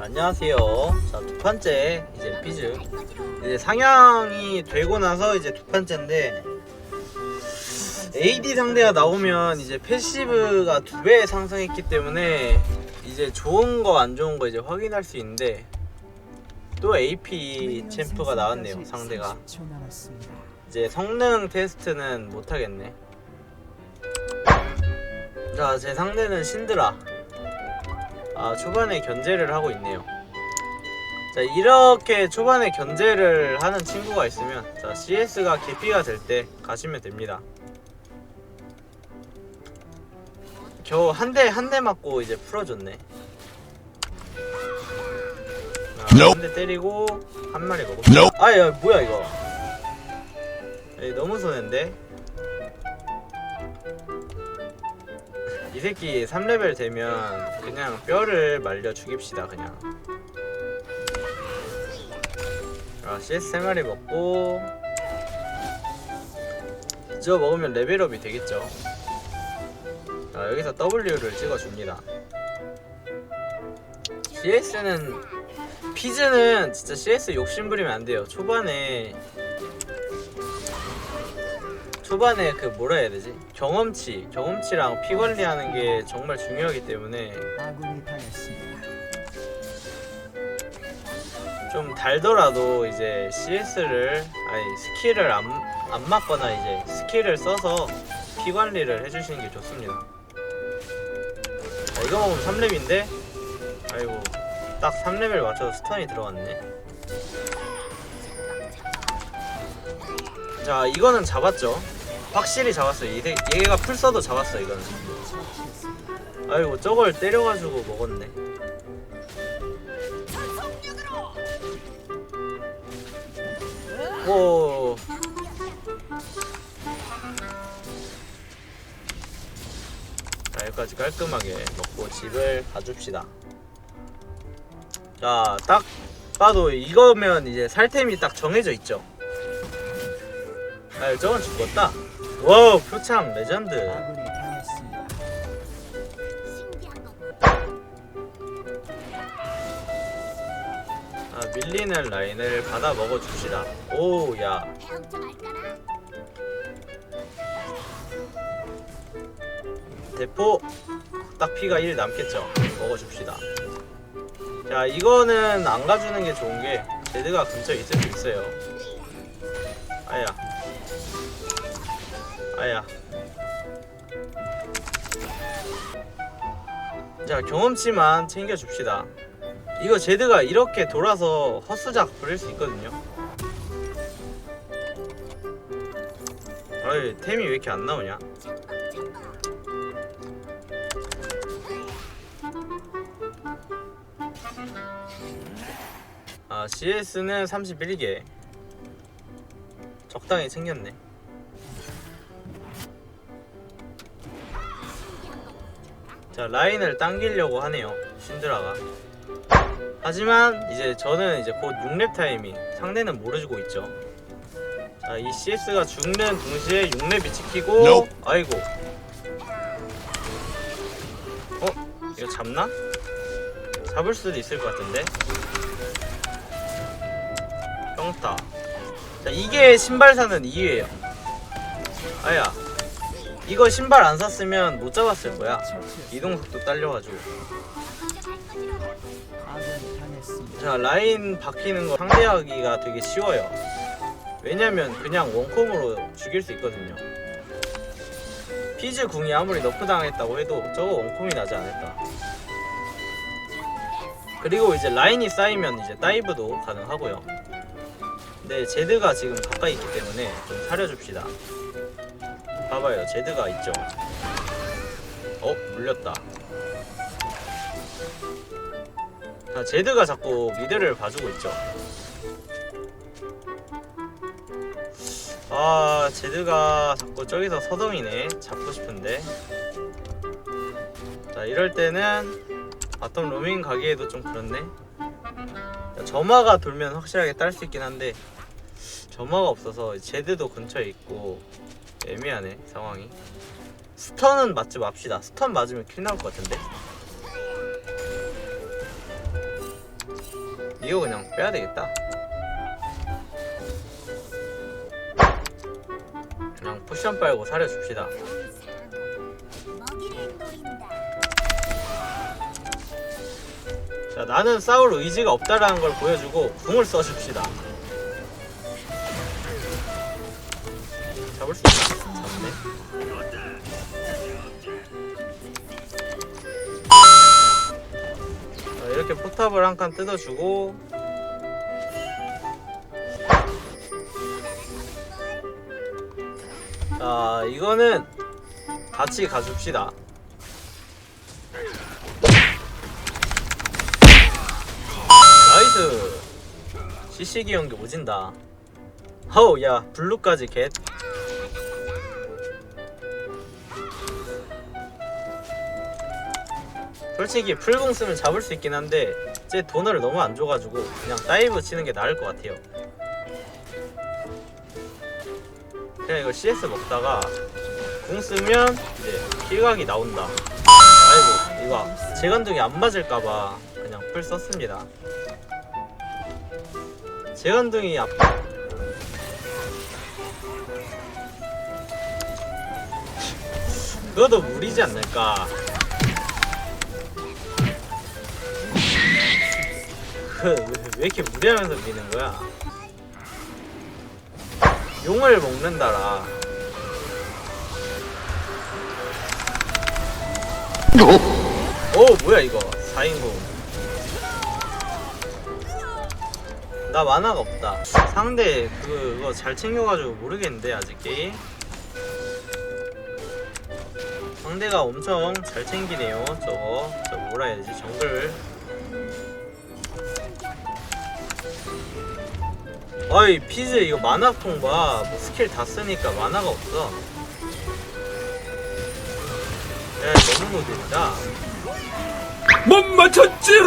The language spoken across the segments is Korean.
안녕하세요. 자, 두 판째 이제 피즈. 이제 상향이 되고 나서 이제 두 판째인데 AD 상대가 나오면 이제 패시브가 두 배 상승했기 때문에 이제 좋은 거 안 좋은 거 이제 확인할 수 있는데 또 AP 챔프가 나왔네요 상대가 이제 성능 테스트는 못 하겠네. 자, 제 상대는 신드라. 아, 초반에 견제를 하고 있네요. 자, 이렇게 초반에 견제를 하는 친구가 있으면 자, CS가 개피가 될 때 가시면 됩니다. 겨우 한 대 한 대 맞고 이제 풀어줬네. 한대 때리고 한 마리 먹었어. 아, 야, 뭐야 이거? 너무 손해인데? 이 새끼 3레벨 되면 그냥 뼈를 말려 죽입시다 그냥. 아 CS 3마리 먹고 이거 먹으면 레벨업이 되겠죠. 자 여기서 W를 찍어줍니다. CS는 피즈는 진짜 CS 욕심 부리면 안 돼요. 초반에 초반에 그 뭐라 해야 되지? 경험치, 경험치랑 피 관리하는 게 정말 중요하기 때문에 아군이 당했습니다. 좀 달더라도 이제 CS를 아니 스킬을 안, 안 맞거나 이제 스킬을 써서 피 관리를 해주시는 게 좋습니다. 자, 이거 먹으면 3렙인데 아이고 딱 3렙을 맞춰서 스턴이 들어갔네. 자 이거는 잡았죠. 확실히 잡았어요. 얘, 얘가 풀 써도 잡았어 이거는. 아이고 저걸 때려가지고 먹었네. 오. 자 여기까지 깔끔하게 먹고 집을 가줍시다. 자 딱 봐도 이거면 이제 살템이 딱 정해져 있죠. 아 저건 죽었다. 와우 표창 레전드. 아군이 당했습니다. 아, 밀리는 라인을 받아 먹어줍시다. 오, 야. 대포. 딱 피가 1 남겠죠. 먹어줍시다. 자, 이거는 안 가주는 게 좋은 게, 제드가 근처에 있을 수 있어요. 아야. 아야. 자, 경험치만 챙겨줍시다. 이거 제드가 이렇게 돌아서 헛수작 부릴 수 있거든요. 아이 템이 왜 이렇게 안 나오냐? 아 CS는 31개 적당히 챙겼네. 자 라인을 당기려고 하네요 신드라가. 하지만 이제 저는 이제 곧 6렙 타이밍 상대는 모르고 있죠 자 이 CS가 죽는 동시에 6렙이 찍히고 Nope. 아이고 어? 이거 잡나? 잡을 수도 있을 것 같은데 평타 자 이게 신발 사는 이유예요 아야 이거 신발 안 샀으면 못 잡았을 거야. 처치했습니다. 이동 속도 딸려가지고. 자 라인 바뀌는 거 상대하기가 되게 쉬워요. 왜냐면 그냥 원콤으로 죽일 수 있거든요. 피즈 궁이 아무리 너프 당했다고 해도 저거 원콤이 나지 않을까. 그리고 이제 라인이 쌓이면 이제 다이브도 가능하고요. 근데 제드가 지금 가까이 있기 때문에 좀 사려줍시다 봐봐요 제드가 있죠 어 물렸다 자, 제드가 자꾸 미드를 봐주고 있죠. 아, 제드가 자꾸 저기서 서동이네. 잡고 싶은데. 자, 이럴 때는 바텀 로밍 가기에도 좀 그렇네. 자, 점화가 돌면 확실하게 딸 수 있긴 한데 점화가 없어서 제드도 근처에 있고 애매하네 상황이. 스턴은 맞지 맙시다. 스턴 맞으면 킬 나올 것 같은데. 이거 그냥 빼야 되겠다. 그냥 쿠션 빨고 노린다. 자, 나는 싸울 의지가 없다라는 걸 보여주고 궁을 써줍시다. 포탑을 한 칸 뜯어주고. 자, 이거는 같이 가줍시다. 나이스! CC기 연기 오진다. 하우 야 블루까지 겟. 솔직히 풀공 쓰면 잡을 수 있긴 한데 제 돈을 너무 안 줘가지고 그냥 다이브 치는 게 나을 것 같아요. 그냥 이거 CS 먹다가 궁 쓰면 이제 킬각이 나온다. 아이고 이거 재간둥이 안 맞을까봐 그냥 풀 썼습니다. 재간둥이 앞. 그것도 무리지 않을까 왜, 왜 이렇게 무리하면서 미는 거야? 용을 먹는다라. 오 뭐야 이거? 4인공. 나 만화가 없다. 상대 그거 잘 챙겨가지고 모르겠는데 아직 게임 상대가 엄청 잘 챙기네요 저거. 저 뭐라 해야 되지? 정글 아이 피즈 이거 만화통 봐 뭐 스킬 다 쓰니까 만화가 없어 야 너무 노잼이다 못 맞췄지?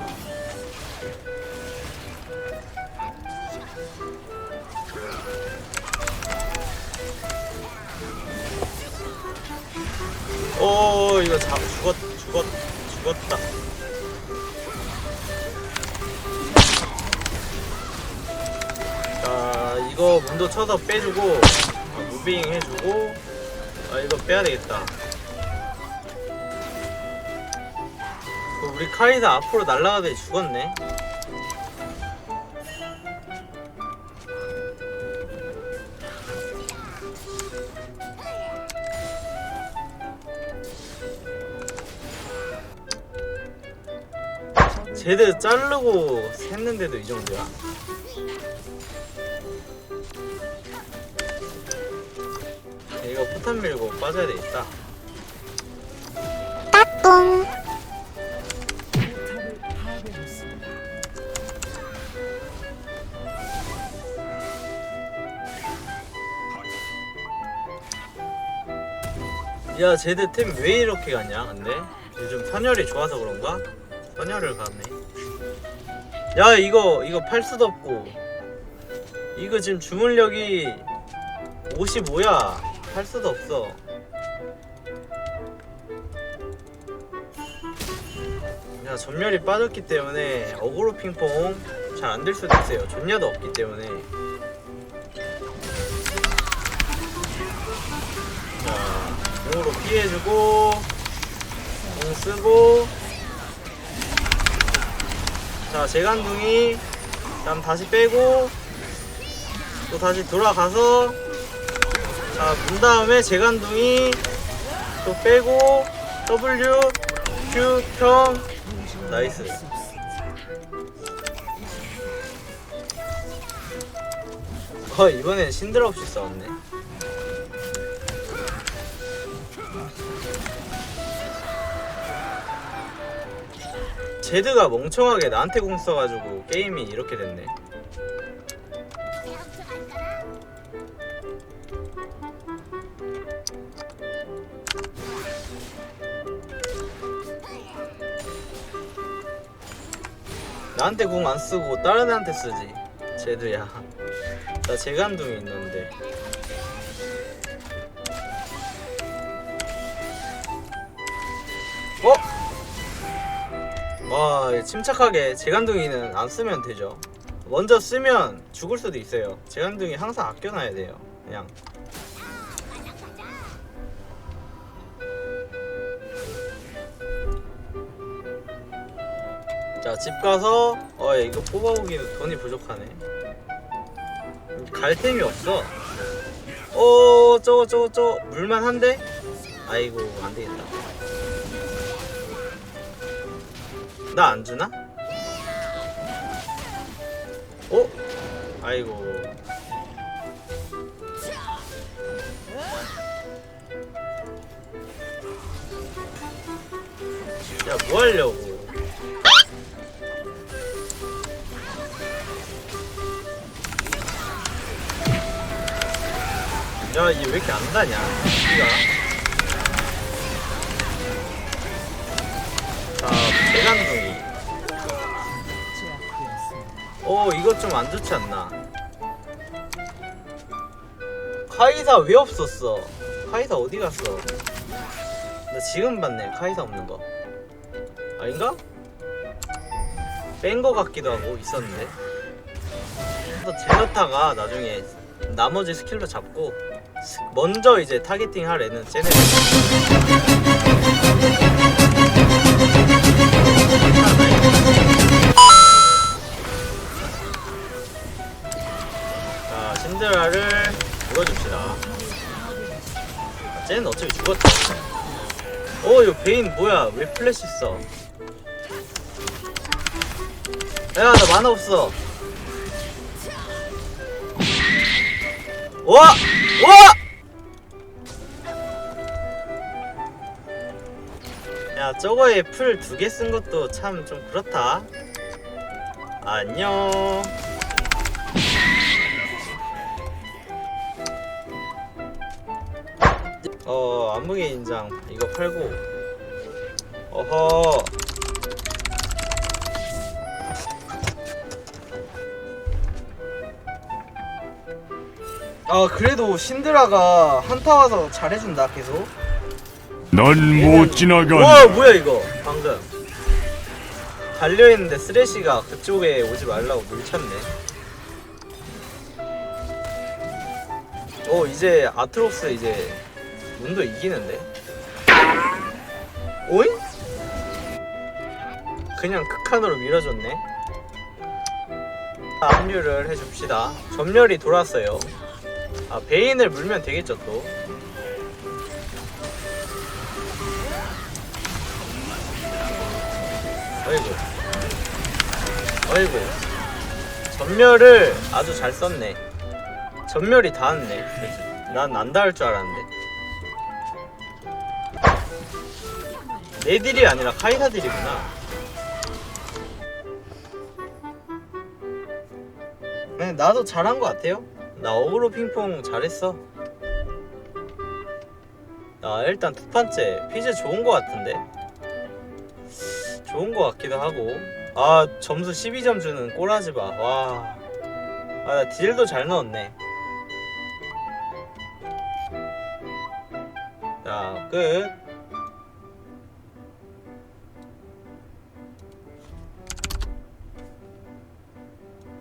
오 이거 잡 죽었 죽었 죽었다. 이거 문도 쳐서 빼주고 아, 무빙 해주고 아 이거 빼야 되겠다. 그 우리 카이사 앞으로 날아가더니 죽었네. 제드 자르고 샜는데도 이 정도야? 포탄 밀고 빠져야 되겠다. 파괴했습니다. 야 제드 템 왜 이렇게 가냐 근데? 요즘 선열이 좋아서 그런가? 선열을 가네 야 이거 이거 팔 수도 없고 이거 지금 주문력이 55야 팔 수도 없어. 야 전멸이 빠졌기 때문에 어그로 핑퐁 잘 안 될 수도 있어요. 존야도 없기 때문에. 자, 공으로 피해주고 공 쓰고. 자 재간둥이 다음 다시 빼고 또 다시 돌아가서 자문 다음에 재간둥이 또 빼고 W Q 평 나이스. 어 이번엔 신드라 없이 싸웠네. 제드가 멍청하게 나한테 공 써가지고 게임이 이렇게 됐네 나한테 공 안 쓰고 다른 애한테 쓰지. 제드야. 나 재간둥이 있는데. 어? 와 침착하게 재간둥이는 안 쓰면 되죠. 먼저 쓰면 죽을 수도 있어요. 재간둥이 항상 아껴놔야 돼요. 그냥 자 집 가서 어 이거 뽑아오기는 돈이 부족하네 갈 템이 없어 어 저거 저거 저거 물만 한데? 아이고 안 되겠다 나 안 주나? 어? 아이고 야 뭐 하려고 야 얘 왜 이렇게 안 가냐? 이가 자 대강둥이. 어 이거 좀 안 좋지 않나? 카이사 왜 없었어? 카이사 어디 갔어? 나 지금 봤네 카이사 없는 거. 아닌가? 뺀 거 같기도 하고 있었는데. 그래서 제너타가 나중에 나머지 스킬로 잡고 스- 먼저 이제 타겟팅 할 애는 쟤네. 자 신드라를 물어줍시다. 아, 쟤는 어차피 죽었다. 어 이거 베인 뭐야? 왜 플래시 있어? 야 나 만화 없어. 와! 와! 야 저거에 풀 두 개 쓴 것도 참 좀 그렇다. 안녕. 어 안무개 인장 이거 팔고. 어허 아 그래도 신드라가 한타 와서 잘해준다 계속. 넌못 지나간다. 와 뭐야 이거? 방금. 달려 있는데 쓰레쉬가 그쪽에 오지 말라고 물쳤네. 오 이제 아트록스 이제 문도 이기는데? 오잉? 그냥 극한으로 밀어줬네. 자, 합류를 해줍시다. 전멸이 돌았어요 아 베인을 물면 되겠죠 또. 어이구 어이구 전멸을 아주 잘 썼네. 전멸이 닿았네. 난 안 닿을 줄 알았는데. 내 딜이 아니라 카이사 딜이구나. 네, 나도 잘한 것 같아요 나 어그로 핑퐁 잘했어. 야 일단 두 번째 피즈 좋은 것 같은데? 좋은 것 같기도 하고. 아 점수 12점 주는 꼬라지 봐와. 아, 나 딜도 잘 넣었네. 자끝